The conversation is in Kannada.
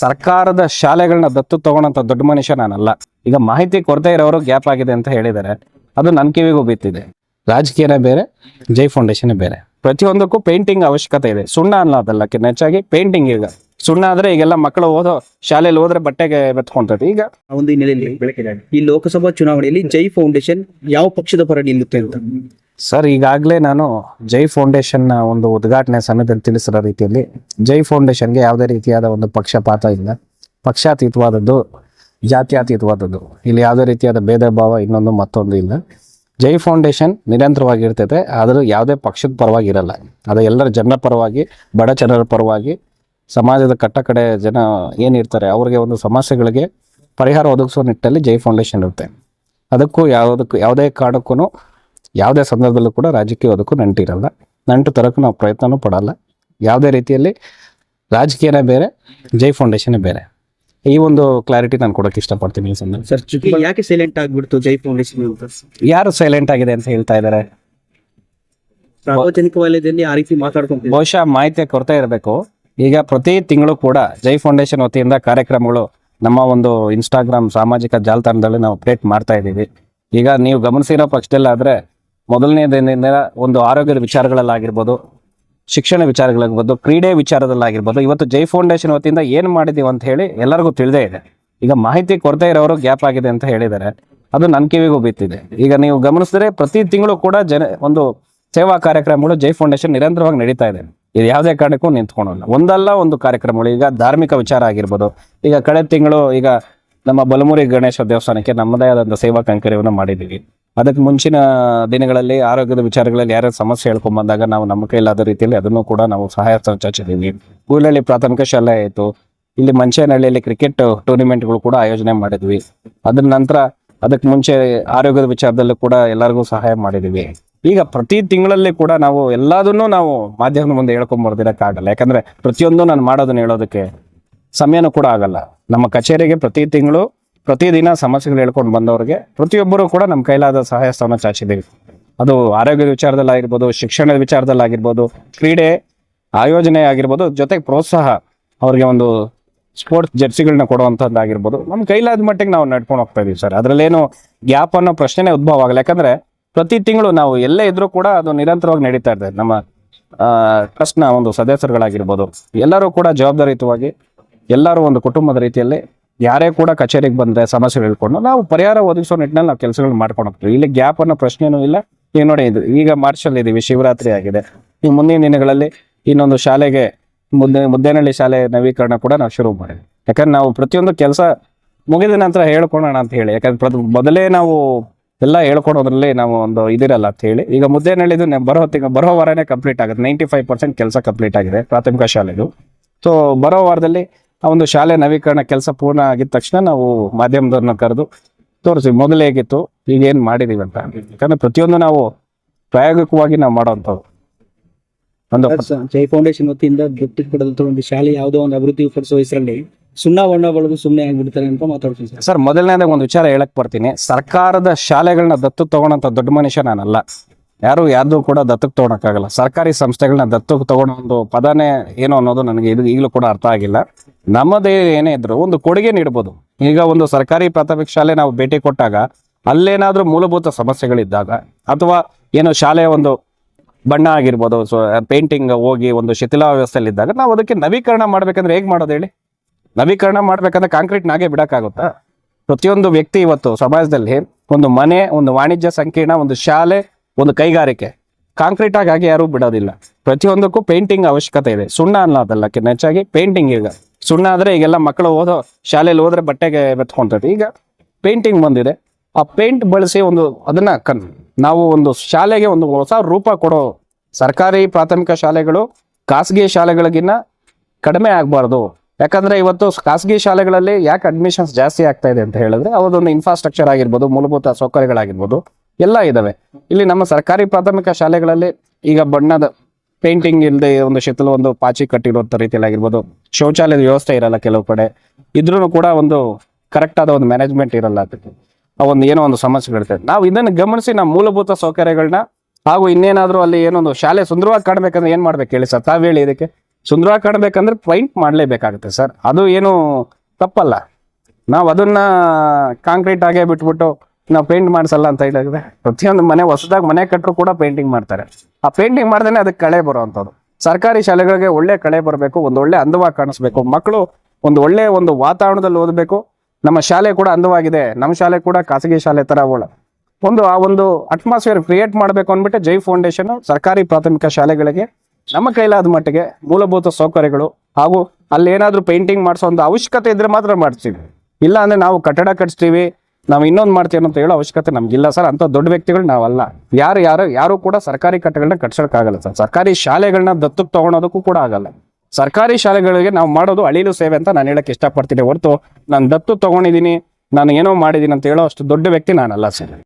ಸರ್ಕಾರದ ಶಾಲೆಗಳನ್ನ ದತ್ತು ತಗೊಳಂತ ದೊಡ್ಡ ಮನುಷ್ಯ ನಾನಲ್ಲ. ಈಗ ಮಾಹಿತಿ ಕೊರತೆ ಇರೋರು ಗ್ಯಾಪ್ ಆಗಿದೆ ಅಂತ ಹೇಳಿದ್ದಾರೆ. ಅದು ನನ್ನ ಕಿವಿಗೂ ಬಿತ್ತಿದೆ ರಾಜಕೀಯನೇ ಬೇರೆ, ಜೈ ಫೌಂಡೇಶನ್ ಬೇರೆ. ಪ್ರತಿಯೊಂದಕ್ಕೂ ಪೇಂಟಿಂಗ್ ಅವಶ್ಯಕತೆ ಇದೆ. ಸುಣ್ಣ ಅನ್ನೋದಲ್ಲಕ್ಕಿಂತ ಹೆಚ್ಚಾಗಿ ಪೇಂಟಿಂಗ್ ಈಗ. ಸುಣ್ಣ ಆದ್ರೆ ಈಗೆಲ್ಲ ಮಕ್ಕಳು ಓದೋ ಶಾಲೆಯಲ್ಲಿ ಹೋದ್ರೆ ಬಟ್ಟೆಗೆ ಬೆತ್ಕೊಂತೈತಿ ಈಗ ಒಂದು ಹಿನ್ನೆಲೆಯಲ್ಲಿ ಈ ಲೋಕಸಭಾ ಚುನಾವಣೆಯಲ್ಲಿ ಜೈ ಫೌಂಡೇಶನ್ ಯಾವ ಪಕ್ಷದ ಪರ ನಿಲ್ಲುತ್ತೆ ಅಂತ? ಸರ್ ಈಗಾಗಲೇ ನಾನು ಜೈ ಫೌಂಡೇಶನ್ನ ಒಂದು ಉದ್ಘಾಟನೆ ಸಮಯದಲ್ಲಿ ತಿಳಿಸಿರೋ ರೀತಿಯಲ್ಲಿ ಜೈ ಫೌಂಡೇಶನ್ಗೆ ಯಾವುದೇ ರೀತಿಯಾದ ಒಂದು ಪಕ್ಷಪಾತ ಇಲ್ಲ. ಪಕ್ಷಾತೀತವಾದದ್ದು, ಜಾತ್ಯಾತೀತವಾದದ್ದು. ಇಲ್ಲಿ ಯಾವುದೇ ರೀತಿಯಾದ ಭೇದ ಭಾವ ಇನ್ನೊಂದು ಮತ್ತೊಂದು ಇಲ್ಲ. ಜೈ ಫೌಂಡೇಶನ್ ನಿರಂತರವಾಗಿರ್ತೈತೆ, ಆದರೂ ಯಾವುದೇ ಪಕ್ಷದ ಪರವಾಗಿ ಇರಲ್ಲ. ಅದು ಎಲ್ಲರ ಜನರ ಪರವಾಗಿ, ಬಡ ಜನರ ಪರವಾಗಿ, ಸಮಾಜದ ಕಟ್ಟ ಕಡೆ ಜನ ಏನಿರ್ತಾರೆ, ಅವ್ರಿಗೆ ಒಂದು ಸಮಸ್ಯೆಗಳಿಗೆ ಪರಿಹಾರ ಒದಗಿಸುವ ನಿಟ್ಟಲ್ಲಿ ಜೈ ಫೌಂಡೇಶನ್ ಇರುತ್ತೆ. ಅದಕ್ಕೂ ಯಾವುದಕ್ಕೂ, ಯಾವುದೇ ಕಾರಣಕ್ಕೂ ಯಾವುದೇ ಸಂದರ್ಭದಲ್ಲೂ ಕೂಡ ರಾಜಕೀಯದಕ್ಕೂ ನಂಟಿರಲ್ಲ. ನಂಟು ತರಕ್ಕೂ ನಾವು ಪ್ರಯತ್ನನೂ ಪಡಲ್ಲ. ಯಾವುದೇ ರೀತಿಯಲ್ಲಿ ರಾಜಕೀಯನೇ ಬೇರೆ ಜೈ ಫೌಂಡೇಶನೇ ಬೇರೆ. ಈ ಒಂದು ಕ್ಲಾರಿಟಿ ನಾನು ಕೊಡೋಕೆ ಇಷ್ಟಪಡ್ತೀನಿ ಈ ಸಂದರ್ಭ. ಸರ್ ಯಾಕೆ ಸೈಲೆಂಟ್ ಆಗ್ಬಿಡ್ತು ಜೈ ಫೌಂಡೇಶನ್ ಅಂತ? ಯಾರು ಸೈಲೆಂಟ್ ಆಗಿದೆ ಅಂತ ಹೇಳ್ತಾ ಇದ್ದಾರೆ ಸಾರ್ವಜನಿಕ ವಲಯದಲ್ಲಿ ಆ ರೀತಿ ಮಾತಾಡ್ಕೊಂಡು ಬಹುಶಃ ಮಾಹಿತಿಯ ಕೊರತೆ ಇರಬೇಕು. ಈಗ ಪ್ರತಿ ತಿಂಗಳು ಕೂಡ ಜೈ ಫೌಂಡೇಶನ್ ವತಿಯಿಂದ ಕಾರ್ಯಕ್ರಮಗಳು ನಮ್ಮ ಒಂದು ಇನ್ಸ್ಟಾಗ್ರಾಮ್ ಸಾಮಾಜಿಕ ಜಾಲತಾಣದಲ್ಲಿ ನಾವು ಅಪ್ಡೇಟ್ ಮಾಡ್ತಾ ಇದ್ದೀವಿ. ಈಗ ನೀವು ಗಮನಿಸಿರೋ ಪಕ್ಷದಲ್ಲಾದ್ರೆ ಮೊದಲನೇ ದಿನದಿಂದ ಒಂದು ಆರೋಗ್ಯದ ವಿಚಾರಗಳಲ್ಲಾಗಿರ್ಬೋದು, ಶಿಕ್ಷಣ ವಿಚಾರಗಳಾಗಿರ್ಬೋದು, ಕ್ರೀಡೆ ವಿಚಾರದಲ್ಲಾಗಿರ್ಬೋದು, ಇವತ್ತು ಜೈ ಫೌಂಡೇಶನ್ ವತಿಯಿಂದ ಏನು ಮಾಡಿದೀವಿ ಅಂತ ಹೇಳಿ ಎಲ್ಲರಿಗೂ ತಿಳಿದೇ ಇದೆ. ಈಗ ಮಾಹಿತಿ ಕೊರತೆ ಇರೋರು ಗ್ಯಾಪ್ ಆಗಿದೆ ಅಂತ ಹೇಳಿದ್ದಾರೆ. ಅದು ನನ್ನ ಕಿವಿಗೂ ಬಿತ್ತಿದೆ. ಈಗ ನೀವು ಗಮನಿಸಿದ್ರೆ ಪ್ರತಿ ತಿಂಗಳು ಕೂಡ ಜನ ಒಂದು ಸೇವಾ ಕಾರ್ಯಕ್ರಮಗಳು ಜೈ ಫೌಂಡೇಶನ್ ನಿರಂತರವಾಗಿ ನಡೀತಾ ಇದೆ. ಇದು ಯಾವುದೇ ಕಾರಣಕ್ಕೂ ನಿಂತ್ಕೊಳ್ಳಲ್ಲ ಒಂದಲ್ಲ ಒಂದು ಕಾರ್ಯಕ್ರಮಗಳು, ಈಗ ಧಾರ್ಮಿಕ ವಿಚಾರ ಆಗಿರ್ಬೋದು, ಈಗ ಕಳೆದ ತಿಂಗಳು ಈಗ ನಮ್ಮ ಬಲಮುರಿ ಗಣೇಶ ದೇವಸ್ಥಾನಕ್ಕೆ ನಮ್ಮದೇ ಆದಂಥ ಸೇವಾ ಕಂಕರ್ಯವನ್ನು ಮಾಡಿದ್ದೀವಿ. ಅದಕ್ಕೆ ಮುಂಚಿನ ದಿನಗಳಲ್ಲಿ ಆರೋಗ್ಯದ ವಿಚಾರಗಳಲ್ಲಿ ಯಾರ್ಯಾರು ಸಮಸ್ಯೆ ಹೇಳ್ಕೊಂಡ್ ಬಂದಾಗ ನಾವು ನಮ್ಮ ಕೈಲಾದ ರೀತಿಯಲ್ಲಿ ಅದನ್ನು ಕೂಡ ನಾವು ಸಹಾಯ ಚರ್ಚಿಸಿದ್ದೀವಿ ಗೂಳಹಳ್ಳಿ ಪ್ರಾಥಮಿಕ ಶಾಲೆ ಆಯಿತು. ಇಲ್ಲಿ ಮಂಚೇನಹಳ್ಳಿಯಲ್ಲಿ ಕ್ರಿಕೆಟ್ ಟೂರ್ನಿಮೆಂಟ್ಗಳು ಕೂಡ ಆಯೋಜನೆ ಮಾಡಿದ್ವಿ. ಅದ್ರ ನಂತರ ಅದಕ್ಕೆ ಮುಂಚೆ ಆರೋಗ್ಯದ ವಿಚಾರದಲ್ಲೂ ಕೂಡ ಎಲ್ಲರಿಗೂ ಸಹಾಯ ಮಾಡಿದ್ದೀವಿ. ಈಗ ಪ್ರತಿ ತಿಂಗಳಲ್ಲಿ ಕೂಡ ನಾವು ಎಲ್ಲದನ್ನು ನಾವು ಮಾಧ್ಯಮದ ಮುಂದೆ ಹೇಳ್ಕೊಂಡ್ ಬರ್ದಿರಕ್ಕಾಗಲ್ಲ. ಯಾಕಂದ್ರೆ ಪ್ರತಿಯೊಂದು ನಾನು ಮಾಡೋದನ್ನ ಹೇಳೋದಕ್ಕೆ ಸಮಯನೂ ಕೂಡ ಆಗಲ್ಲ. ನಮ್ಮ ಕಚೇರಿಗೆ ಪ್ರತಿ ತಿಂಗಳು ಪ್ರತಿದಿನ ಸಮಸ್ಯೆಗಳು ಹೇಳ್ಕೊಂಡು ಬಂದವರಿಗೆ ಪ್ರತಿಯೊಬ್ಬರು ಕೂಡ ನಮ್ಮ ಕೈಲಾದ ಸಹಾಯ ಸ್ಥಾನ ಚಾಚಿದ್ದೀವಿ. ಅದು ಆರೋಗ್ಯದ ವಿಚಾರದಲ್ಲಾಗಿರ್ಬೋದು, ಶಿಕ್ಷಣದ ವಿಚಾರದಲ್ಲಾಗಿರ್ಬೋದು, ಕ್ರೀಡೆ ಆಯೋಜನೆ ಆಗಿರ್ಬೋದು, ಜೊತೆಗೆ ಪ್ರೋತ್ಸಾಹ ಅವ್ರಿಗೆ ಒಂದು ಸ್ಪೋರ್ಟ್ಸ್ ಜರ್ಸಿಗಳನ್ನ ಕೊಡುವಂಥದ್ದು ಆಗಿರ್ಬೋದು ನಮ್ಮ ಕೈಲಾದ ಮಟ್ಟಿಗೆ ನಾವು ನಡ್ಕೊಂಡು ಹೋಗ್ತಾ ಇದೀವಿ ಸರ್. ಅದರಲ್ಲೇನು ಗ್ಯಾಪ್ ಅನ್ನೋ ಪ್ರಶ್ನೆನೇ ಉದ್ಭವ ಆಗಲ್ಲ. ಯಾಕಂದ್ರೆ ಪ್ರತಿ ತಿಂಗಳು ನಾವು ಎಲ್ಲೇ ಇದ್ರೂ ಕೂಡ ಅದು ನಿರಂತರವಾಗಿ ನಡೀತಾ ಇದೆ ನಮ್ಮ ಟ್ರಸ್ಟ್ನ ಒಂದು ಸದಸ್ಯರುಗಳಾಗಿರ್ಬೋದು, ಎಲ್ಲರೂ ಕೂಡ ಜವಾಬ್ದಾರಿಯುತವಾಗಿ ಎಲ್ಲರೂ ಒಂದು ಕುಟುಂಬದ ರೀತಿಯಲ್ಲಿ ಯಾರೇ ಕೂಡ ಕಚೇರಿಗೆ ಬಂದ್ರೆ ಸಮಸ್ಯೆ ಹೇಳ್ಕೊಂಡು ನಾವು ಪರಿಹಾರ ಒದಗಿಸೋ ನಿಟ್ಟಿನಲ್ಲಿ ನಾವು ಕೆಲಸಗಳು ಮಾಡ್ಕೊಂಡು ಹೋಗ್ತೀವಿ. ಇಲ್ಲಿ ಗ್ಯಾಪ್ ಅನ್ನೋ ಪ್ರಶ್ನೆನೂ ಇಲ್ಲ. ಈಗ ನೋಡಿ, ಇದು ಈಗ ಮಾರ್ಚಲ್ಲಿ ಇದ್ದೀವಿ ಶಿವರಾತ್ರಿ ಆಗಿದೆ. ಈ ಮುಂದಿನ ದಿನಗಳಲ್ಲಿ ಇನ್ನೊಂದು ಶಾಲೆಗೆ ಮುದ್ದೆ, ಮುದ್ದೇನಹಳ್ಳಿ ಶಾಲೆ ನವೀಕರಣ ಕೂಡ ನಾವು ಶುರು ಮಾಡಿದ್ವಿ. ಯಾಕಂದ್ರೆ ನಾವು ಪ್ರತಿಯೊಂದು ಕೆಲಸ ಮುಗಿದ ನಂತರ ಹೇಳ್ಕೊಳೋಣ ಅಂತ ಹೇಳಿ. ಯಾಕಂದ್ರೆ ಪ್ರತಿ ಮೊದಲೇ ನಾವು ಎಲ್ಲ ಹೇಳ್ಕೊಡೋದ್ರಲ್ಲಿ ನಾವು ಒಂದು ಇದಿರಲ್ಲ ಅಂತ ಹೇಳಿ. ಈಗ ಮುದ್ದೇನಹಳ್ಳಿದು ಬರೋ ಹೊತ್ತಿಗೆ, ಬರೋ ವಾರನೇ ಕಂಪ್ಲೀಟ್ ಆಗುತ್ತೆ. ನೈಂಟಿ ಫೈವ್ ಪರ್ಸೆಂಟ್ ಕೆಲಸ ಕಂಪ್ಲೀಟ್ ಆಗಿದೆ ಪ್ರಾಥಮಿಕ ಶಾಲೆದು. ಸೊ ಬರೋ ವಾರದಲ್ಲಿ ಆ ಒಂದು ಶಾಲೆ ನವೀಕರಣ ಕೆಲಸ ಪೂರ್ಣ ಆಗಿದ ತಕ್ಷಣ ನಾವು ಮಾಧ್ಯಮದವ್ರನ್ನ ಕರೆದು ತೋರಿಸಿ ಮೊದಲು ಹೇಗಿತ್ತು ಈಗ ಏನ್ ಮಾಡಿದೀವಿ ಅಂತ. ಯಾಕಂದ್ರೆ ಪ್ರತಿಯೊಂದು ನಾವು ಪ್ರಾಯೋಗಿಕವಾಗಿ ನಾವು ಮಾಡೋವಂಥದ್ದು. ಒಂದು ಜೈ ಫೌಂಡೇಶನ್ ವತಿಯಿಂದ ದುಡ್ಡು ಪಡೆದಂತ ಒಂದು ಶಾಲೆ ಯಾವುದೋ ಒಂದು ಅಭಿವೃದ್ಧಿ ಪಡಿಸುವ ಹೆಸರಲ್ಲಿ ಸುಣ್ಣ ಬಣ್ಣ ಬಳಗು ಸುಮ್ಮನೆ ಆಗಿಬಿಡ್ತಾರೆ ಅಂತ ಮಾತಾಡ್ತೀನಿ ಸರ್. ಮೊದಲನೇದಾಗ ಒಂದು ವಿಚಾರ ಹೇಳಕ್ ಬರ್ತೀನಿ. ಸರ್ಕಾರದ ಶಾಲೆಗಳನ್ನ ದತ್ತು ತಗೊಳಂತ ದೊಡ್ಡ ಮನುಷ್ಯ ನಾನಲ್ಲ. ಯಾರು ಯಾರ್ದು ಕೂಡ ದತ್ತಕ್ಕೆ ತಗೊಳಕ್ಕಾಗಲ್ಲ. ಸರ್ಕಾರಿ ಸಂಸ್ಥೆಗಳನ್ನ ದತ್ತಕ್ಕೆ ತಗೊಳ್ಳೋ ಒಂದು ಪದನೇ ಏನು ಅನ್ನೋದು ನನಗೆ ಇದು ಈಗಲೂ ಕೂಡ ಅರ್ಥ ಆಗಿಲ್ಲ. ನಮ್ಮದೇ ಏನೇ ಇದ್ರು ಒಂದು ಕೊಡುಗೆ ನೀಡ್ಬೋದು. ಈಗ ಒಂದು ಸರ್ಕಾರಿ ಪ್ರಾಥಮಿಕ ಶಾಲೆ ನಾವು ಭೇಟಿ ಕೊಟ್ಟಾಗ ಅಲ್ಲೇನಾದ್ರೂ ಮೂಲಭೂತ ಸಮಸ್ಯೆಗಳಿದ್ದಾಗ ಅಥವಾ ಏನೋ ಶಾಲೆಯ ಒಂದು ಬಣ್ಣ ಆಗಿರ್ಬೋದು ಪೇಂಟಿಂಗ್ ಹೋಗಿ ಒಂದು ಶಿಥಿಲಾವಸ್ಥೆಯಲ್ಲಿ ಇದ್ದಾಗ ನಾವು ಅದಕ್ಕೆ ನವೀಕರಣ ಮಾಡ್ಬೇಕಂದ್ರೆ ಹೇಗೆ ಮಾಡೋದು ಹೇಳಿ? ನವೀಕರಣ ಮಾಡ್ಬೇಕಂದ್ರೆ ಕಾಂಕ್ರೀಟ್ ನಾಗೆ ಬಿಡಕ್ಕಾಗುತ್ತಾ? ಪ್ರತಿಯೊಂದು ವ್ಯಕ್ತಿ ಇವತ್ತು ಸಮಾಜದಲ್ಲಿ ಒಂದು ಮನೆ, ಒಂದು ವಾಣಿಜ್ಯ ಸಂಕೀರ್ಣ, ಒಂದು ಶಾಲೆ ಒಂದು ಕೈಗಾರಿಕೆ. ಕಾಂಕ್ರೀಟ್ ಆಗಿ ಹಾಗೆ ಯಾರೂ ಬಿಡೋದಿಲ್ಲ. ಪ್ರತಿಯೊಂದಕ್ಕೂ ಪೇಂಟಿಂಗ್ ಅವಶ್ಯಕತೆ ಇದೆ. ಸುಣ್ಣ ಅನ್ನೋದಲ್ಲಕ್ಕಿಂತ ಹೆಚ್ಚಾಗಿ ಪೇಂಟಿಂಗ್ ಈಗ. ಸುಣ್ಣ ಆದ್ರೆ ಈಗೆಲ್ಲ ಮಕ್ಕಳು ಓದೋ ಶಾಲೆಯಲ್ಲಿ ಹೋದ್ರೆ ಬಟ್ಟೆಗೆ ಬೆತ್ಕೊಂತೈತಿ ಈಗ ಪೇಂಟಿಂಗ್ ಬಂದಿದೆ. ಆ ಪೇಂಟ್ ಬಳಸಿ ಒಂದು ಅದನ್ನ ಕನ್, ನಾವು ಒಂದು ಶಾಲೆಗೆ ಒಂದು ಹೊಸ ರೂಪ ಕೊಡೋ ಸರ್ಕಾರಿ ಪ್ರಾಥಮಿಕ ಶಾಲೆಗಳು ಖಾಸಗಿ ಶಾಲೆಗಳಿಗಿನ್ನ ಕಡಿಮೆ ಆಗಬಾರ್ದು. ಯಾಕಂದ್ರೆ ಇವತ್ತು ಖಾಸಗಿ ಶಾಲೆಗಳಲ್ಲಿ ಯಾಕೆ ಅಡ್ಮಿಷನ್ಸ್ ಜಾಸ್ತಿ ಆಗ್ತಾ ಇದೆ ಅಂತ ಹೇಳಿದ್ರೆ ಅವರದೊಂದು ಇನ್ಫ್ರಾಸ್ಟ್ರಕ್ಚರ್ ಆಗಿರ್ಬೋದು, ಮೂಲಭೂತ ಸೌಕರ್ಯಗಳಾಗಿರ್ಬೋದು. ಎಲ್ಲ ಇದಾವೆ. ಇಲ್ಲಿ ನಮ್ಮ ಸರ್ಕಾರಿ ಪ್ರಾಥಮಿಕ ಶಾಲೆಗಳಲ್ಲಿ ಈಗ ಬಣ್ಣದ ಪೇಂಟಿಂಗ್ ಇಲ್ಲದೆ ಒಂದು ಶೀತಲು ಒಂದು ಪಾಚಿ ಕಟ್ಟಿರುವಂತ ರೀತಿಯಲ್ಲಿ ಆಗಿರ್ಬೋದು ಶೌಚಾಲಯದ ವ್ಯವಸ್ಥೆ ಇರಲ್ಲ ಕೆಲವು ಕಡೆ. ಇದ್ರೂ ಕೂಡ ಒಂದು ಕರೆಕ್ಟ್ ಆದ ಒಂದು ಮ್ಯಾನೇಜ್ಮೆಂಟ್ ಇರಲ್ಲ ಆ ಒಂದು ಏನೋ ಒಂದು ಸಮಸ್ಯೆಗಳಿರ್ತದೆ ನಾವು ಇದನ್ನು ಗಮನಿಸಿ ನಮ್ಮ ಮೂಲಭೂತ ಸೌಕರ್ಯಗಳನ್ನ ಹಾಗೂ ಇನ್ನೇನಾದ್ರೂ ಅಲ್ಲಿ ಏನೊಂದು ಶಾಲೆ ಸುಂದರವಾಗಿ ಕಾಣ್ಬೇಕಂದ್ರೆ ಏನ್ ಮಾಡ್ಬೇಕು ಹೇಳಿ ಸರ್? ತಾವ್ ಹೇಳಿ ಇದಕ್ಕೆ. ಸುಂದರವಾಗಿ ಕಾಣಬೇಕಂದ್ರೆ ಪೈಂಟ್ ಮಾಡಲೇಬೇಕಾಗುತ್ತೆ ಸರ್. ಅದು ಏನು ತಪ್ಪಲ್ಲ. ನಾವು ಅದನ್ನ ಕಾಂಕ್ರೀಟ್ ಆಗೇ ಬಿಟ್ಬಿಟ್ಟು ನಾವು ಪೇಂಟ್ ಮಾಡಿಸಲ್ಲ ಅಂತ ಹೇಳಿದ್ರೆ ಪ್ರತಿಯೊಂದು ಮನೆ ಹೊಸದಾಗಿ ಮನೆ ಕಟ್ಟರು ಕೂಡ ಪೇಂಟಿಂಗ್ ಮಾಡ್ತಾರೆ. ಆ ಪೇಂಟಿಂಗ್ ಮಾಡ್ದೇನೆ ಅದಕ್ಕೆ ಕಳೆ ಬರುವಂಥದ್ದು. ಸರ್ಕಾರಿ ಶಾಲೆಗಳಿಗೆ ಒಳ್ಳೆ ಕಳೆ ಬರಬೇಕು, ಒಂದು ಒಳ್ಳೆ ಅಂದವಾಗಿ ಕಾಣಿಸ್ಬೇಕು. ಮಕ್ಕಳು ಒಂದು ಒಳ್ಳೆ ಒಂದು ವಾತಾವರಣದಲ್ಲಿ ಓದಬೇಕು. ನಮ್ಮ ಶಾಲೆ ಕೂಡ ಅಂದವಾಗಿದೆ. ನಮ್ಮ ಶಾಲೆ ಕೂಡ ಖಾಸಗಿ ಶಾಲೆ ತರ ಒಳ ಒಂದು ಆ ಒಂದು ಅಟ್ಮಾಸ್ಫಿಯರ್ ಕ್ರಿಯೇಟ್ ಮಾಡಬೇಕು ಅಂದ್ಬಿಟ್ಟು ಜೈ ಫೌಂಡೇಶನ್ ಸರ್ಕಾರಿ ಪ್ರಾಥಮಿಕ ಶಾಲೆಗಳಿಗೆ ನಮ್ಮ ಕೈಲಾದ ಮಟ್ಟಿಗೆ ಮೂಲಭೂತ ಸೌಕರ್ಯಗಳು ಹಾಗೂ ಅಲ್ಲಿ ಏನಾದರೂ ಪೇಂಟಿಂಗ್ ಮಾಡಿಸೋ ಒಂದು ಅವಶ್ಯಕತೆ ಇದ್ರೆ ಮಾತ್ರ ಮಾಡ್ತೀವಿ. ಇಲ್ಲ ಅಂದ್ರೆ ನಾವು ಕಟ್ಟಡ ಕಟ್ಸ್ತೀವಿ ನಾವು ಇನ್ನೊಂದು ಮಾಡ್ತೀವಿ ಅಂತ ಹೇಳೋ ಅವಶ್ಯಕತೆ ನಮ್ಗಿಲ್ಲ. ಸರ್ ಅಂತ ದೊಡ್ಡ ವ್ಯಕ್ತಿಗಳು ನಾವಲ್ಲ. ಯಾರು ಯಾರು ಯಾರು ಕೂಡ ಸರ್ಕಾರಿ ಕಟ್ಟಗಳನ್ನ ಕಟ್ಸೋಕ್ಕಾಗಲ್ಲ ಸರ್. ಸರ್ಕಾರಿ ಶಾಲೆಗಳನ್ನ ದತ್ತಕ್ಕೆ ತಗೊಳೋದಕ್ಕೂ ಕೂಡ ಆಗಲ್ಲ. ಸರ್ಕಾರಿ ಶಾಲೆಗಳಿಗೆ ನಾವು ಮಾಡೋದು ಅಳಿಲು ಸೇವೆ ಅಂತ ನಾನು ಹೇಳಕ್ ಇಷ್ಟಪಡ್ತೀನಿ ಹೊರತು ನಾನು ದತ್ತು ತಗೊಂಡಿದ್ದೀನಿ ನಾನು ಏನೋ ಮಾಡಿದ್ದೀನಿ ಅಂತ ಹೇಳೋ ಅಷ್ಟು ದೊಡ್ಡ ವ್ಯಕ್ತಿ ನಾನಲ್ಲ ಸರ್.